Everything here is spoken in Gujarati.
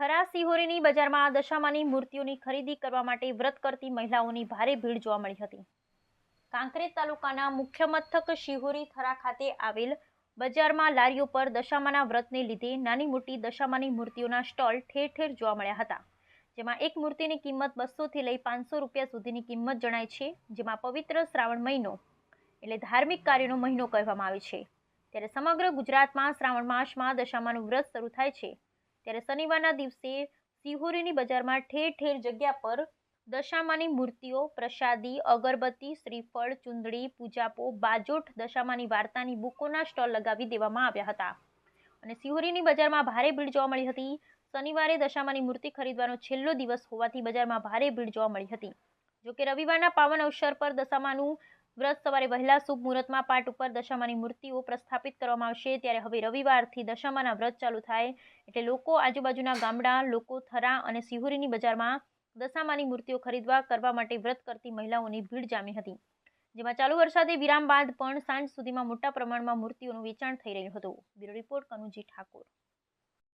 થરા સિહોરીની બજારમાં દશામાની મૂર્તિઓની ખરીદી કરવા માટે વ્રત કરતી મહિલાઓની ભારે ભીડ જોવા મળી હતી. કાંકરેજ તાલુકાના મુખ્ય મથક શિહોરી થરા ખાતે આવેલ બજારમાં લારીઓ પર દશામાના વ્રતને લીધે નાની મોટી દશામાની મૂર્તિઓના સ્ટોલ ઠેર ઠેર જોવા મળ્યા હતા. જેમાં એક મૂર્તિની કિંમત બસોથી લઈ પાંચસો રૂપિયા સુધીની કિંમત જણાય છે, જેમાં પવિત્ર શ્રાવણ મહિનો એટલે ધાર્મિક કાર્યનો મહિનો કહેવામાં આવે છે. ત્યારે સમગ્ર ગુજરાતમાં શ્રાવણ માસમાં દશામાનું વ્રત શરૂ થાય છે. ત્યારે શનિવારના દિવસે સિહોરીની બજારમાં ઠેર ઠેર જગ્યા પર દશામાની મૂર્તિઓ, પ્રસાદી, અગરબત્તી, શ્રીફળ, ચુંદડી, પૂજાપો, બાજોઠ દશામાની વાર્તાની બુકોના સ્ટોલ લગાવી દેવામાં આવ્યા હતા. અને સિહોરીની બજારમાં ભારે ભીડ જોવા મળી હતી. શનિવારે દશામાની મૂર્તિ ખરીદવાનો છેલ્લો દિવસ હોવાથી બજારમાં ભારે ભીડ જોવા મળી હતી. જોકે રવિવારના પાવન અવસર પર દશામાનું વ્રત સવારે વહેલા શુભ મુહૂર્તમાં પાટ ઉપર દશામાની મૂર્તિઓ પ્રસ્થાપિત કરવામાં આવશે. ત્યારે હવે રવિવારથી દશામાના વ્રત ચાલુ થાય. એટલે લોકો આજુબાજુના ગામડા, લોકો થરા અને સિહોરીની બજારમાં દશામાની મૂર્તિઓ ખરીદવા કરવા માટે વ્રત કરતી મહિલાઓની ભીડ જામી હતી. જેમાં ચાલુ વરસાદે વિરામ બાદ પણ સાંજ સુધીમાં મોટા પ્રમાણમાં મૂર્તિઓનું વેચાણ થઈ રહ્યું હતું. Bureau report Kanuji Thakor.